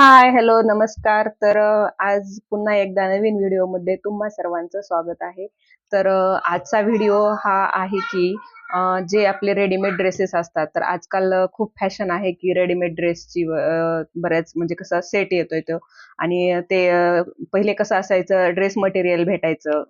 Hi hello नमस्कार. तर आज पुन्हा एकदा नवीन व्हिडिओमध्ये तुम्हा सर्वांचं स्वागत आहे. तर आजचा व्हिडिओ हा आहे की जे आपले रेडीमेड ड्रेसेस असतात. तर आजकाल खूप फॅशन आहे की रेडीमेड ड्रेसची बऱ्याच म्हणजे कसं सेट येतोय तो. आणि ते पहिले कसं असायचं ड्रेस मटेरियल भेटायचं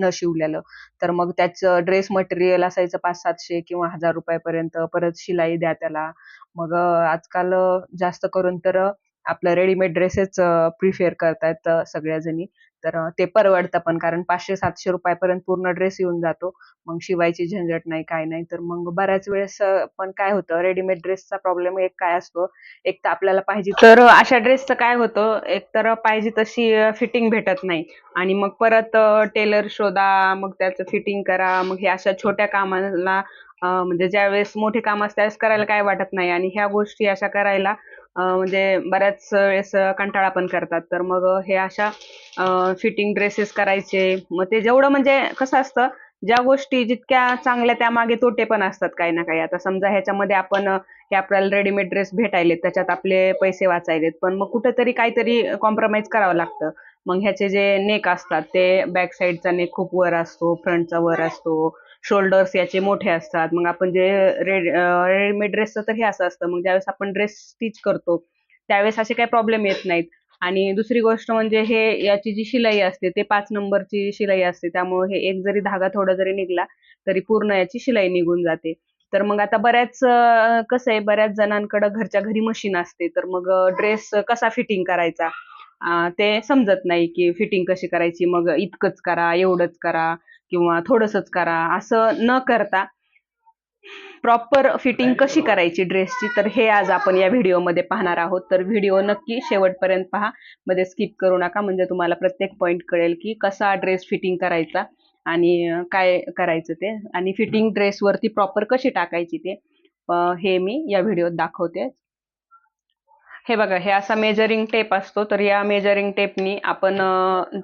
न शिवलेलं. तर मग त्याचं ड्रेस मटेरियल असायचं पाच सातशे किंवा हजार रुपयापर्यंत परत शिलाई द्या त्याला. मग आजकाल जास्त करून तर आपलं रेडीमेड ड्रेसेस प्रिफेअर करतायत सगळ्याजणी सगळ्या जणी. तर ते परवडतं पण कारण पाचशे सातशे रुपयापर्यंत पूर्ण ड्रेस येऊन जातो. मग शिवायची झंझट नाही, काय नाही. तर मग बऱ्याच वेळेस पण काय होतं रेडीमेड ड्रेसचा प्रॉब्लेम एक काय असतो, एक तर आपल्याला पाहिजे तर अशा ड्रेसचं काय होतं, एक तर पाहिजे तशी फिटिंग भेटत नाही आणि मग परत टेलर शोधा, मग त्याचं फिटिंग करा. मग हे अशा छोट्या कामाला म्हणजे ज्यावेळेस मोठे काम असतात करायला काय वाटत नाही आणि ह्या गोष्टी अशा करायला म्हणजे बऱ्याच वेळेस कंटाळा पण करतात. तर मग हे अशा फिटिंग ड्रेसेस करायचे. मग ते जेवढं म्हणजे कसं असतं, ज्या गोष्टी जितक्या चांगल्या त्या मागे तोटे पण असतात काही ना काही. आता समजा ह्याच्यामध्ये आपण हे आपल्याला रेडीमेड ड्रेस भेटायलेत, त्याच्यात आपले पैसे वाचायलेत. पण मग कुठेतरी काहीतरी कॉम्प्रोमाइज करावं लागतं. मग ह्याचे जे नेक असतात ते बॅक साईडचा नेक खूप वर असतो, फ्रंटचा वर असतो. शोल्डर्स याचे मोठे असतात. मग आपण जे रेड रेडीमेड ड्रेसचं तर हे असं असतं. मग ज्यावेळेस आपण ड्रेस स्टिच करतो, त्यावेळेस असे काही प्रॉब्लेम येत नाहीत. आणि दुसरी गोष्ट म्हणजे हे याची जी शिलाई असते, ते पाच नंबरची शिलाई असते. त्यामुळे हे एक जरी धागा थोडा जरी निघाला, तरी पूर्ण याची शिलाई निघून जाते. तर मग आता बऱ्याच कसं आहे बऱ्याच जणांकडं घरच्या घरी मशीन असते. तर मग ड्रेस कसा फिटिंग करायचा ते समजत नाही, की फिटिंग कशी करायची. मग इतकंच करा, एवढंच करा किंवा थोडंसंच करा, असं न करता प्रॉपर फिटिंग कशी करायची ड्रेसची, तर हे आज आपण या व्हिडिओमध्ये पाहणार आहोत. तर व्हिडिओ नक्की शेवटपर्यंत पहा. मध्ये स्किप करू नका, म्हणजे तुम्हाला प्रत्येक पॉइंट कळेल, की कसा ड्रेस फिटिंग करायचा आणि काय करायचं ते आणि फिटिंग ड्रेसवरती प्रॉपर कशी टाकायची ते हे मी या व्हिडिओत दाखवते. हे बघा, हे असा मेजरिंग टेप असतो. तर या मेजरिंग टेपनी आपण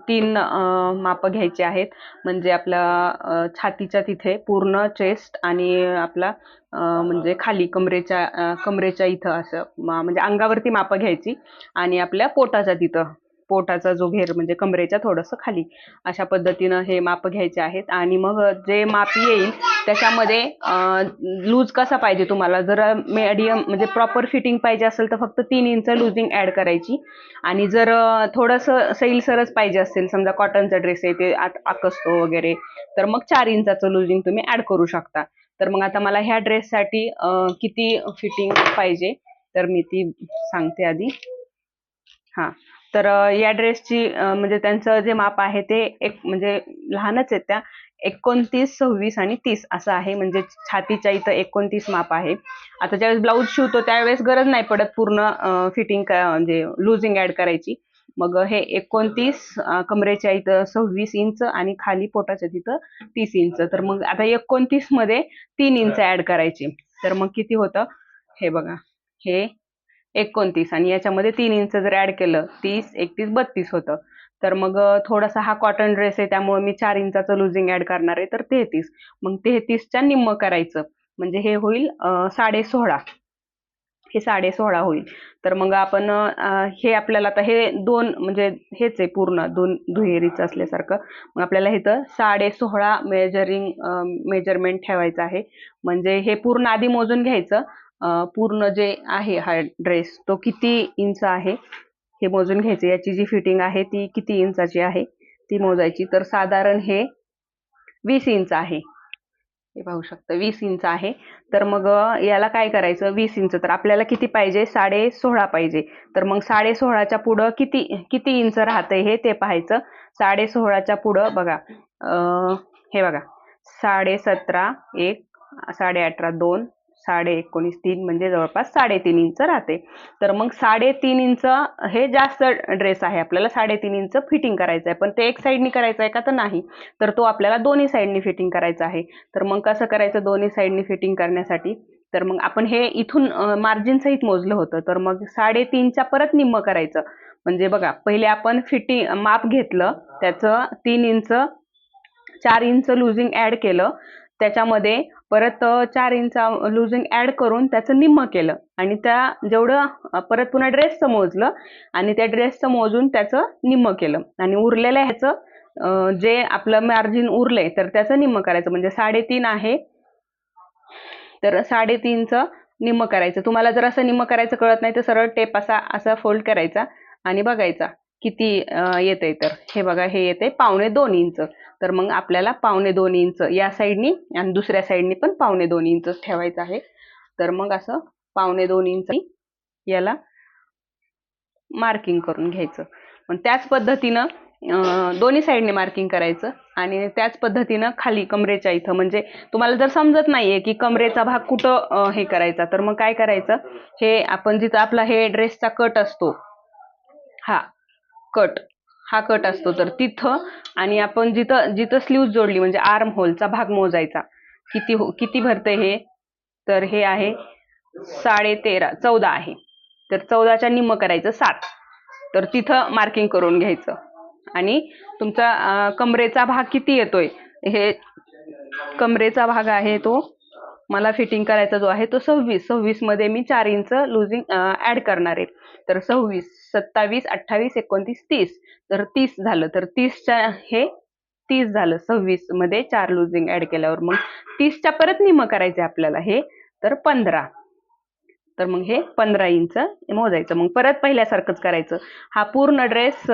तीन मापं घ्यायची आहेत. म्हणजे आपला छातीच्या तिथे पूर्ण चेस्ट आणि आपला म्हणजे खाली कमरेच्या कमरेच्या इथं असं म्हणजे अंगावरती मापं घ्यायची आणि आपल्या पोटाच्या तिथं, पोटाचा जो घेर म्हणजे कमरेच्या थोडंसं खाली, अशा पद्धतीनं हे माप घ्यायचे आहेत आणि मग जे माप येईल त्याच्यामध्ये लूज कसा पाहिजे तुम्हाला जर मीडियम म्हणजे प्रॉपर फिटिंग पाहिजे असेल तर फक्त तीन इंच लुजिंग ॲड करायची आणि जर अ, थोडंसं सैलसरच पाहिजे असेल समजा कॉटनचा ड्रेस आहे ते आत आकसतो वगैरे तर मग चार इंचाचं लुजिंग तुम्ही ॲड करू शकता. तर मग आता मला ह्या ड्रेससाठी किती फिटिंग पाहिजे तर मी ती सांगते आधी. हां. तर या ड्रेसची म्हणजे त्यांचं जे माप आहे ते एक म्हणजे लहानच आहेत त्या 29, 26 आणि तीस असं आहे. म्हणजे छातीच्या इथं 29 माप आहे. आता ज्यावेळेस ब्लाऊज शिवतो त्यावेळेस गरज नाही पडत पूर्ण फिटिंग म्हणजे लुझिंग ॲड करायची. मग हे एकोणतीस कमरेच्या इथं 26 इंच आणि खाली पोटाच्या तिथं तीस इंच. तर मग आता 29 मध्ये तीन इंच ऍड करायचे. तर मग किती होतं? हे बघा. हे 29 आणि याच्यामध्ये तीन इंच जर ॲड केलं 30, 31, 32 होतं. तर मग थोडासा हा कॉटन ड्रेस आहे त्यामुळे मी चार इंचाचं लुझिंग ॲड करणार आहे तर 33. मग 33च्या निम्मं करायचं. म्हणजे हे होईल साडे सोळा हे 16.5 होईल. तर मग आपण हे आपल्याला आता हे दोन म्हणजे हेच आहे पूर्ण दोन दुहेरीचं असल्यासारखं. मग आपल्याला इथं 16.5 मेजरिंग मेजरमेंट ठेवायचं आहे. म्हणजे हे पूर्ण आधी मोजून घ्यायचं. पूर्ण जे आहे हा ड्रेस तो किती इंच आहे हे मोजून घ्यायचं. याची जी फिटिंग आहे ती किती इंचाची आहे ती मोजायची. तर साधारण हे वीस इंच आहे. हे पाहू शकता वीस इंच आहे. तर मग याला काय करायचं वीस इंच तर आपल्याला किती पाहिजे 16.5 पाहिजे. तर मग 16.5च्या पुढं किती किती इंच राहतंय हे ते पाहायचं. 16.5च्या पुढं बघा हे बघा 17.5 1 18.5 2 19.5 3 म्हणजे जवळपास 3.5 इंच राहते. तर मग 3.5 इंच हे जास्त ड्रेस आहे. आपल्याला 3.5 इंच फिटिंग करायचं आहे. पण ते एक साईडनी करायचं आहे का तर नाही. तर तो आपल्याला दोन्ही साईडनी फिटिंग करायचा आहे. तर मग कसं करायचं दोन्ही साईडनी फिटिंग करण्यासाठी तर मग आपण हे इथून मार्जिन सहित मोजलं होतं. तर मग 3.5च्या परत निम्म करायचं. म्हणजे बघा पहिले आपण फिटिंग माप घेतलं त्याचं तीन इंच चार इंच लुझिंग ॲड केलं. त्याच्यामध्ये परत चार इंच लुजिंग ऍड करून त्याचं निम्म केलं. आणि त्या जेवढं परत पुन्हा ड्रेसचं मोजलं आणि त्या ड्रेसचं मोजून त्याचं निम्म केलं. आणि उरलेलं ह्याचं जे आपलं मार्जिन उरलंय तर त्याचं निम्म करायचं. म्हणजे साडेतीन आहे तर साडेतीनचं निम्म करायचं. तुम्हाला जर असं निम्म करायचं कळत नाही तर सरळ टेप असा असा फोल्ड करायचा आणि बघायचा किती येते तर. हे बघा हे येते पावणे दोन इंच तर मग आपल्याला पावणे दोन इंच या साईडनी आणि दुसऱ्या साईडनी पण पावणे दोन इंच ठेवायचं आहे. तर मग असं पावणे दोन इंच याला मार्किंग करून घ्यायचं. पण त्याच पद्धतीनं दोन्ही साईडने मार्किंग करायचं आणि त्याच पद्धतीनं खाली कमरेच्या इथं म्हणजे तुम्हाला जर समजत नाहीये की कमरेचा भाग कुठं हे करायचा तर मग काय करायचं? हे आपण जिथं आपला हे ड्रेसचा कट असतो हा कट हा कट असतो. तर तिथं आणि आपण जिथं जिथं स्लीव्ह जोडली म्हणजे आर्म होलचा भाग मोजायचा. किती हो किती भरते हे? तर हे आहे साडे तेरा चौदा आहे. तर चौदाच्या निम्म करायचं सात. तर तिथं मार्किंग करून घ्यायचं. आणि तुमचा कमरेचा भाग किती येतोय? हे कमरेचा भाग आहे तो मला फिटिंग करायचा जो आहे तो सव्वीस. सव्वीसमध्ये मी चार इंच लुझिंग ऍड करणार आहे. तर सव्वीस सत्तावीस अठ्ठावीस एकोणतीस तीस. तर तीस झालं. तर तीसच्या हे तीस झालं. सव्वीसमध्ये चार लुझिंग ऍड केल्यावर मग तीसच्या परत निम करायचे आपल्याला हे. तर पंधरा. तर मग हे पंधरा इंच मोजायचं. मग परत पहिल्यासारखंच करायचं. हा पूर्ण ड्रेस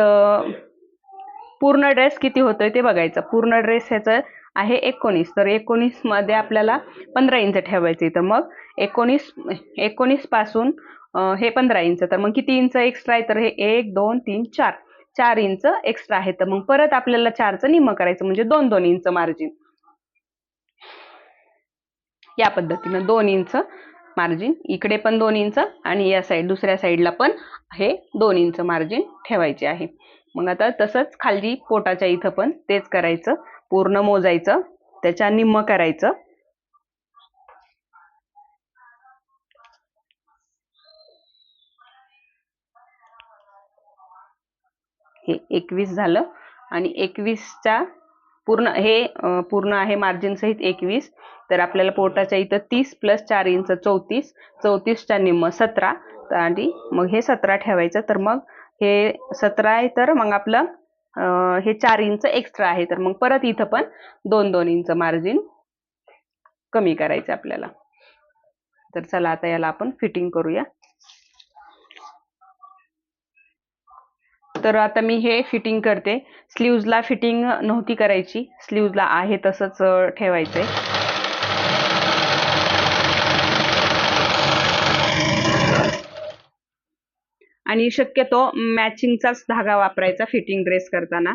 पूर्ण ड्रेस किती होतोय ते बघायचं. पूर्ण ड्रेस ह्याचं आहे एकोणीस. तर एकोणीसमध्ये आपल्याला पंधरा इंच ठेवायचे तर मग एकोणीस एकोणीसपासून हे पंधरा इंच. तर मग किती इंच एक्स्ट्रा आहे? तर हे एक दोन तीन चार. चार इंच एक्स्ट्रा आहे. तर मग परत आपल्याला चारचं निम करायचं म्हणजे दोन दोन इंच मार्जिन या पद्धतीनं दोन इंच मार्जिन इकडे पण दोन इंच आणि या साईड दुसऱ्या साईडला पण हे दोन इंच मार्जिन ठेवायचे आहे. मग आता तसंच खालची पोटाच्या इथं पण तेच करायचं. पूर्ण मोजायचं त्याच्या निम्म करायचं. हे एकवीस झालं आणि एकवीसच्या पूर्ण हे पूर्ण आहे मार्जिन सहित एकवीस. तर आपल्याला पोटाच्या इथं तीस प्लस चार इंच चौतीस चौतीसच्या निम्म सतरा. आणि मग हे सतरा ठेवायचं. तर मग हे सतरा आहे तर मग आपलं हे चार इंच एक्स्ट्रा आहे. तर मग परत इथं पण दोन दोन इंच मार्जिन कमी करायचं आपल्याला. तर चला आता याला आपण फिटिंग करूया. तर आता मी हे फिटिंग करते. स्लीव्जला फिटिंग नव्हती करायची. स्लीव्जला आहे तसंच ठेवायचंय. आणि शक्यतो मॅचिंगचाच धागा वापरायचा फिटिंग ड्रेस करताना.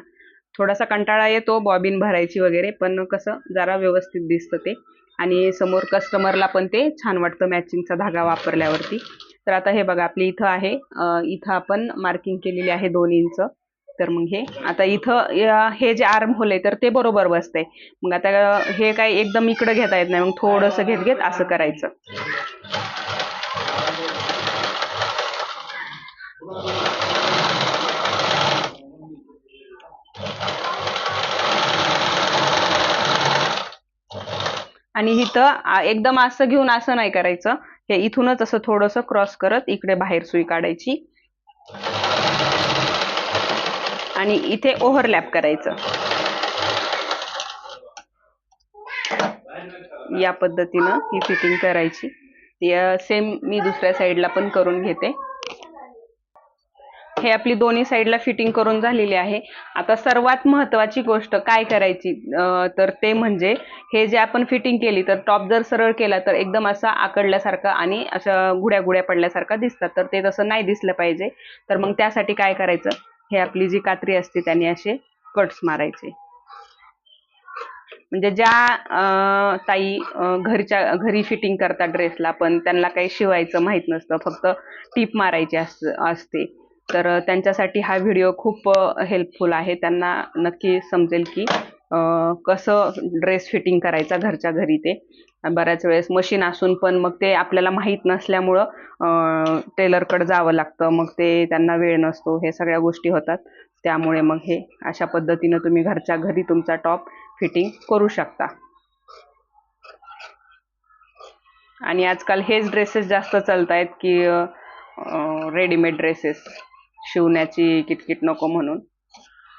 थोडासा कंटाळा येतो बॉबिन भरायची वगैरे पण कसं जरा व्यवस्थित दिसतं ते. आणि समोर कस्टमरला पण ते छान वाटतं मॅचिंगचा धागा वापरल्यावरती. तर आता हे बघा आपली इथं आहे. इथं आपण मार्किंग केलेली आहे दोन इंच तर मग हे आता इथं हे जे आर्म होले तर ते बरोबर बसतंय. मग आता हे काय एकदम इकडं घेता येत नाही मग थोडंसं घेत घेत असं करायचं. आणि इथं एकदम असं घेऊन असं नाही करायचं. हे इथूनच असं थोडंसं क्रॉस करत इकडे बाहेर सुई काढायची. आणि इथे ओव्हरलॅप करायचं. या पद्धतीनं ही फिटिंग करायची. सेम मी दुसऱ्या साईडला पण करून घेते. हे आपली दोन्ही साईडला फिटिंग करून झालेली आहे. आता सर्वात महत्वाची गोष्ट काय करायची? तर ते म्हणजे हे जे आपण फिटिंग केली तर टॉप जर सरळ केला तर एकदम असा आकडल्यासारखा आणि अशा गुड्या गुड्या पडल्यासारखा दिसतात तर ते तसं नाही दिसलं पाहिजे. तर मग त्यासाठी काय करायचं? हे आपली जी कात्री असते त्याने असे कट्स मारायचे. म्हणजे ज्या ताई घरच्या घरी फिटिंग करतात ड्रेसला पण त्यांना काही शिवायचं माहीत नसतं. फक्त टीप मारायची असते. तर त्यांच्यासाठी हा व्हिडिओ खूप हेल्पफुल आहे. त्यांना नक्की समजेल की कसं ड्रेस फिटिंग करायचा घरच्या घरी ते. बऱ्याच वेळेस मशीन असून पण मग ते आपल्याला माहीत नसल्यामुळं टेलरकडे जावं लागतं. मग ते त्यांना वेळ नसतो. हे सगळ्या गोष्टी होतात. त्यामुळे मग हे अशा पद्धतीनं तुम्ही घरच्या घरी तुमचा टॉप फिटिंग करू शकता. आणि आजकाल हेच ड्रेसेस जास्त चालत आहेत की रेडीमेड ड्रेसेस शिवण्याची किटकिट नको म्हणून.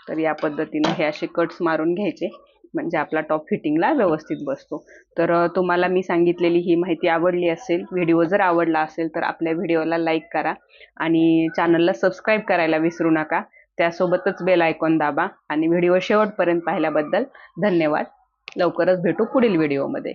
तर या पद्धतीने हे असे कट्स मारून घ्यायचे. म्हणजे आपला टॉप फिटिंगला व्यवस्थित बसतो. तर तुम्हाला मी सांगितलेली ही माहिती आवडली असेल व्हिडिओ जर आवडला असेल तर आपल्या व्हिडिओला लाईक करा आणि चॅनलला सबस्क्राईब करायला विसरू नका. त्यासोबतच बेल आयकॉन दाबा आणि व्हिडिओ शेवटपर्यंत पाहिल्याबद्दल धन्यवाद. लवकरच भेटू पुढील व्हिडिओमध्ये